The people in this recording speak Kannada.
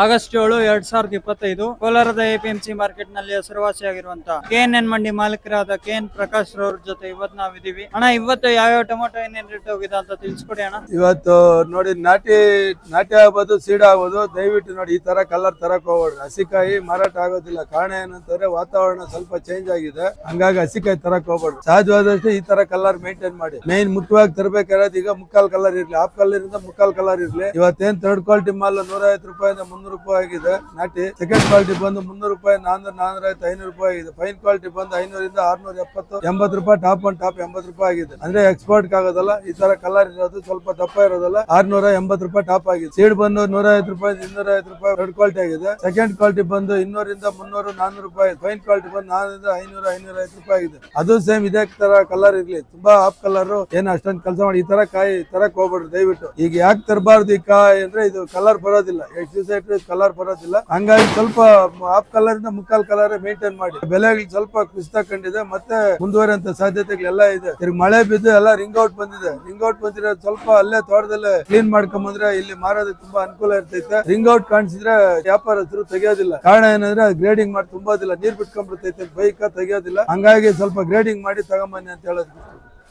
ಆಗಸ್ಟ್ ಏಳು ಎರಡ್ ಸಾವಿರದ ಇಪ್ಪತ್ತೈದು ಕೋಲಾರದ ಎಪಿಎಂಸಿ ಮಾರ್ಕೆಟ್ನಲ್ಲಿ ಹೆಸರುವಾಸಿಯಾಗಿರುವಂತಹ ಕೆ ಎನ್ ಮಂಡಿ ಮಾಲೀಕರಾದ ಕೆ ಎನ್ ಪ್ರಕಾಶ್ ರವ್ರ ಜೊತೆ ಇವತ್ತು ನಾವಿದೀವಿ ಅಣ್ಣ, ಇವತ್ತು ಯಾವ್ಯಾವ ಟೊಮೊಟೊ ಏನೇನ್ ರೇಟ್ ಹೋಗಿದೆ ಅಂತ ತಿಳಿಸ್ಕೊಡಿ ಅಣ್ಣ. ಇವತ್ತು ನೋಡಿ, ನಾಟಿ ನಾಟಿ ಆಗ್ಬೋದು, ಸೀಡ್ ಆಗ್ಬೋದು, ದಯವಿಟ್ಟು ನೋಡಿ, ಈ ತರ ಕಲರ್ ತರಕ್ ಹೋಗ್ಬೇಡ್ರಿ. ಹಸಿಕಾಯಿ ಮಾರಾಟ ಆಗೋದಿಲ್ಲ. ಕಾರಣ ಏನಂತಂದ್ರೆ ವಾತಾವರಣ ಸ್ವಲ್ಪ ಚೇಂಜ್ ಆಗಿದೆ. ಹಂಗಾಗಿ ಹಸಿಕಾಯಿ ತರಕ್ ಹೋಗ್ಬೇಡ್ರಿ. ಸಹಜವಾದಷ್ಟು ಈ ತರ ಕಲರ್ ಮೇಂಟೈನ್ ಮಾಡಿ. ಮೇನ್ ಮುಖ್ಯವಾಗಿ ತರಬೇಕಾದ್ರೆ ಈಗ ಮುಕ್ಕಾಲ್ ಕಲರ್ ಇರ್ಲಿ. ಹಾಫ್ ಕಲರಿಂದ ಮುಕ್ಕಾಲ್ ಕಲರ್ ಇರ್ಲಿ. ಇವತ್ತೇನ್ ಥರ್ಡ್ ಕ್ವಾಲಿಟಿ ಮಾಲ್ ನೂರ ಐವತ್ತು ರೂಪಾಯಿಂದ ಮುನ್ನೂರು ರೂಪಾಯಿ ಆಗಿದೆ. ನಾಟಿ ಸೆಕೆಂಡ್ ಕ್ವಾಲಿಟಿ ಬಂದು ಮುನ್ನೂರು ರೂಪಾಯಿ ನಾನೂರು ನಾನ್ನೂರ ಐದು ಐನೂರು ರೂಪಾಯಿ ಆಗಿದೆ. ಫೈನ್ ಕ್ವಾಲಿಟಿ ಬಂದು ಐನೂರಿಂದ ಆರ್ನೂರ ಎಪ್ಪತ್ತು, ಎಂಬತ್ತು ರೂಪಾಯಿ ಟಾಪ್ ಅಂಡ್ ಟಾಪ್ ಎಂಬತ್ತು ರೂಪಾಯಿ ಆಗಿದೆ. ಅಂದ್ರೆ ಎಕ್ಸ್ಪೋರ್ಟ್ ಆಗೋದಲ್ಲ, ಈ ತರ ಕಲರ್ ಇರೋದು ಸ್ವಲ್ಪ ದಪ್ಪ ಇರೋದಲ್ಲ, ಆರ್ನೂರ ಎಂಬತ್ತು ರೂಪಾಯಿ ಟಾಪ್ ಆಗಿದೆ. ಸೀಡ್ ಬಂದು ನೂರ ಐದು ರೂಪಾಯಿ, ಇನ್ನೂರ ಐವತ್ತು ರೂಪಾಯಿ ರೆಡ್ ಕ್ವಾಲಿಟಿ ಆಗಿದೆ. ಸೆಕೆಂಡ್ ಕ್ವಾಲಿಟಿ ಬಂದು ಇನ್ನೂರಿಂದ ಮುನ್ನೂರು ನಾನೂರು ರೂಪಾಯಿ ಫೈನ್ ಕ್ವಾಲಿಟಿ ಬಂದು ನಾನೂರಿಂದ ಐನೂರ ಐನೂರ ಐದು ರೂಪಾಯಿ ಆಗಿದೆ. ಅದು ಸೇಮ್ ಇದೇ ತರ ಕಲರ್ ಇರ್ಲಿ. ತುಂಬಾ ಆಫ್ ಕಲರ್ ಏನ್ ಅಷ್ಟೊಂದು ಕೆಲಸ ಮಾಡಿ, ಈ ತರ ಕಾಯಿ ತರಕ್ ಹೋಗ್ಬೇಡ್ರಿ ದಯವಿಟ್ಟು. ಈಗ ಯಾಕೆ ತರಬಾರ್ದು ಈ ಕಾಯಿ ಅಂದ್ರೆ ಇದು ಕಲರ್ ಬರೋದಿಲ್ಲ. ಎಷ್ಟು ದಿವಸ ಕಲರ್ ಬರೋದಿಲ್ಲ. ಹಂಗಾಗಿ ಸ್ವಲ್ಪ ಆಫ್ ಕಲರಿಂದ ಮುಕ್ಕಾಲ್ ಕಲರ್ ಮೇಂಟೈನ್ ಮಾಡಿ. ಬೆಲೆಗಳು ಸ್ವಲ್ಪ ಕುಸಿತ ಕಂಡಿದೆ ಮತ್ತೆ ಮುಂದುವರಿಯಂತ ಸಾಧ್ಯತೆಗಳೆಲ್ಲ ಇದೆ. ಮಳೆ ಬಿದ್ದು ಎಲ್ಲ ರಿಂಗ್ ಔಟ್ ಬಂದಿದೆ. ರಿಂಗ್ ಔಟ್ ಬಂದಿರೋ ಸ್ವಲ್ಪ ಅಲ್ಲೇ ತೋಟದಲ್ಲೇ ಕ್ಲೀನ್ ಮಾಡ್ಕೊಂಡ್ ಬಂದ್ರೆ ಇಲ್ಲಿ ಮಾರೋದಕ್ಕೆ ತುಂಬಾ ಅನುಕೂಲ ಇರ್ತೈತೆ. ರಿಂಗ್ ಔಟ್ ಕಾಣಿಸಿದ್ರೆ ವ್ಯಾಪಾರಸ್ಥರು ತೆಗೆಯೋದಿಲ್ಲ. ಕಾರಣ ಏನಂದ್ರೆ ಗ್ರೇಡಿಂಗ್ ಮಾಡಿ ತುಂಬೋದಿಲ್ಲ. ನೀರ್ ಬಿಟ್ಕೊಂಡ್ಬಿಡ್ತೈತೆ ಬೈಕ್ ತೆಗೆಯೋದಿಲ್ಲ. ಹಂಗಾಗಿ ಸ್ವಲ್ಪ ಗ್ರೇಡಿಂಗ್ ಮಾಡಿ ತಗೊಂಬನ್ನಿ ಅಂತ ಹೇಳೋದು.